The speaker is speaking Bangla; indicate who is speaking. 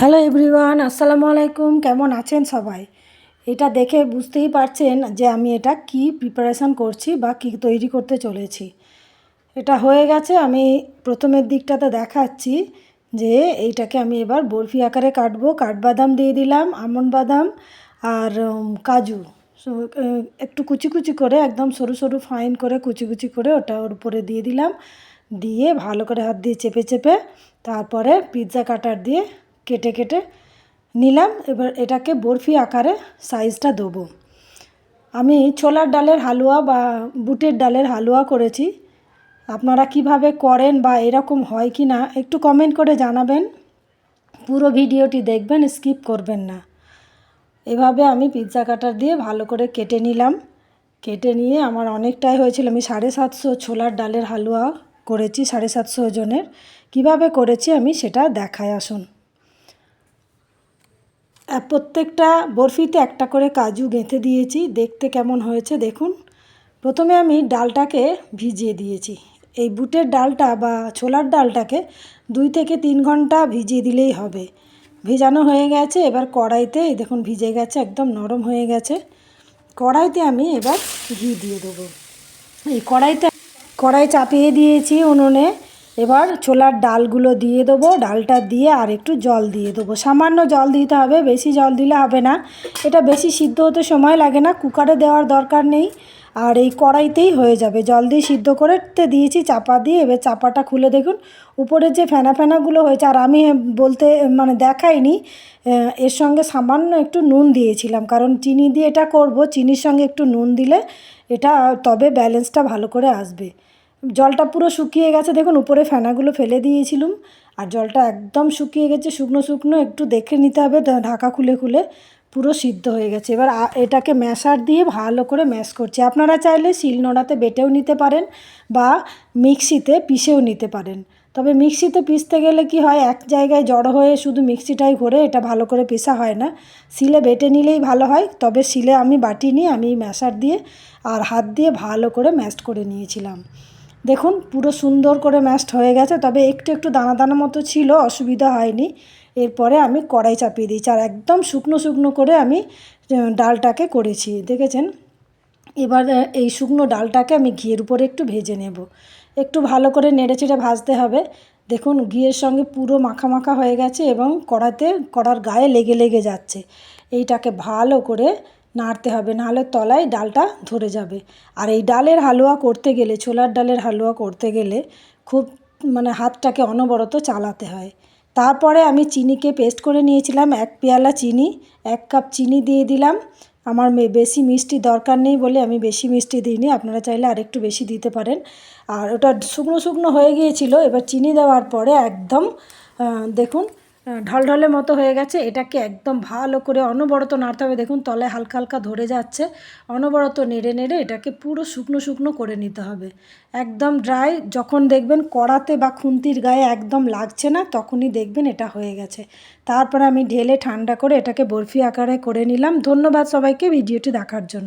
Speaker 1: হ্যালো এভরিওয়ান, আসসালামু আলাইকুম। কেমন আছেন সবাই? এটা দেখে বুঝতেই পারছেন যে আমি এটা কি প্রিপারেশান করছি বা কি তৈরি করতে চলেছি। এটা হয়ে গেছে, আমি প্রথমের দিকটাতে দেখাচ্ছি যে এইটাকে আমি এবার বরফি আকারে কাটবো। কাঠবাদাম দিয়ে দিলাম আমন্ড বাদাম আর কাজু। একটু কুচি কুচি করে, একদম সরু সরু ফাইন করে কুচি কুচি করে ওটা ওর উপরে দিয়ে দিলাম। দিয়ে ভালো করে হাত দিয়ে চেপে চেপে তারপরে পিৎজা কাটার দিয়ে কেটে কেটে নিলাম। এবার এটাকে বরফি আকারে সাইজটা দেবো। আমি ছোলার ডালের হালুয়া বা বুটের ডালের হালুয়া করেছি। আপনারা কীভাবে করেন বা এরকম হয় কি না একটু কমেন্ট করে জানাবেন। পুরো ভিডিওটি দেখবেন স্কিপ করবেন না। এভাবে আমি পিৎজা কাটার দিয়ে ভালো করে কেটে নিলাম। কেটে নিয়ে আমার অনেকটাই হয়েছিল। আমি সাড়ে সাতশো ছোলার ডালের হালুয়া করেছি, সাড়ে সাতশো জনের কীভাবে করেছি আমি সেটা দেখায় আসুন। প্রত্যেকটা বরফিতে একটা করে কাজু গেঁথে দিয়েছি। দেখতে কেমন হয়েছে দেখুন। প্রথমে আমি ডালটাকে ভিজিয়ে দিয়েছি। এই বুটের ডালটা বা ছোলার ডালটাকে দুই থেকে তিন ঘণ্টা ভিজিয়ে দিলেই হবে। ভেজানো হয়ে গেছে, এবার কড়াইতে দেখুন, ভিজে গেছে, একদম নরম হয়ে গেছে। কড়াইতে আমি এবার ঘি দিয়ে দেবো। এই কড়াইতে কড়াই চাপিয়ে দিয়েছি উনুনে। এবার ছোলার ডালগুলো দিয়ে দেবো, ডালটা দিয়ে আর একটু জল দিয়ে দেবো। সামান্য জল দিতে হবে, বেশি জল দিলে হবে না। এটা বেশি সিদ্ধ হতে সময় লাগে না, কুকারে দেওয়ার দরকার নেই। আর এই কড়াইতেই হয়ে যাবে। জল দিয়ে সিদ্ধ করতে দিয়েছি, চাপা দিয়ে এবার চাপাটা খুলে দেখুন। উপরের যে ফেনা ফেনাগুলো হয়েছে, আর আমি বলতে মানে দেখাইনি এর সঙ্গে সামান্য একটু নুন দিয়েছিলাম। কারণ চিনি দিয়ে এটা করব, চিনির সঙ্গে একটু নুন দিলে এটা, তবে ব্যালেন্সটা ভালো করে আসবে। জলটা পুরো শুকিয়ে গেছে। দেখুন, উপরে ফেনাগুলো ফেলে দিয়েছিলাম। আর জলটা একদম শুকিয়ে গেছে, শুকনো শুকনো, একটু দেখে নিতে হবে ঢাকা খুলে খুলে পুরো সিদ্ধ হয়ে গেছে। এবার এটাকে ম্যাশার দিয়ে ভালো করে ম্যাশ করছি। আপনারা চাইলে শিলনোড়াতে বেটেও নিতে পারেন বা মিক্সিতে পিষেও নিতে পারেন। তবে মিক্সিতে পিষতে গেলে কি হয়, এক জায়গায় জড়ো হয়ে শুধু মিক্সিটাই ঘোরে, এটা ভালো করে পেশা হয় না। শিলে বেটে নিলেই ভালো হয়, তবে শিলে আমি বাটিনি আমি ম্যাশার দিয়ে আর হাত দিয়ে ভালো করে ম্যাশ করে নিয়েছিলাম। দেখুন, পুরো সুন্দর করে ম্যাশড হয়ে গেছে, তবে একটু একটু দানা দানা মতো ছিল, অসুবিধা হয়নি। এরপরে আমি কড়াই চাপিয়ে দিয়েছি, আর একদম শুকনো শুকনো করে আমি ডালটাকে করেছি, দেখেছেন? এবার এই শুকনো ডালটাকে আমি ঘিয়ের উপরে একটু ভেজে নেব। একটু ভালো করে নেড়ে চেড়ে ভাজতে হবে। দেখুন, ঘিয়ের সঙ্গে পুরো মাখা মাখা হয়ে গেছে এবং কড়াতে, কড়ার গায়ে লেগে লেগে যাচ্ছে। এইটাকে ভালো করে নাড়তে হবে, নাহলে তলায় ডালটা ধরে যাবে। আর এই ডালের হালুয়া করতে গেলে, ছোলার ডালের হালুয়া করতে গেলে খুব মানে হাতটাকে অনবরত চালাতে হয়। তারপরে আমি চিনিকে পেস্ট করে নিয়েছিলাম, এক পেয়ালা চিনি, এক কাপ চিনি দিয়ে দিলাম। আমার বেশি মিষ্টি দরকার নেই বলে আমি বেশি মিষ্টি দিইনি, আপনারা চাইলে আরেকটু বেশি দিতে পারেন। আর ওটা শুকনো শুকনো হয়ে গিয়েছিল, এবার চিনি দেওয়ার পরে একদম দেখুন ঢলঢলে মতো হয়ে গেছে। এটাকে একদম ভালো করে অনবরত নাড়তে হবে। দেখুন তলায় হালকা হালকা ধরে যাচ্ছে। অনবরত নেড়ে নেড়ে এটাকে পুরো শুকনো শুকনো করে নিতে হবে। একদম ড্রাই। যখন দেখবেন কড়াতে বা খুন্তির গায়ে একদম লাগছে না, তখনই দেখবেন এটা হয়ে গেছে। তারপরে আমি ঢেলে ঠান্ডা করে এটাকে বরফি আকারে করে নিলাম। ধন্যবাদ সবাইকে ভিডিওটি দেখার জন্য।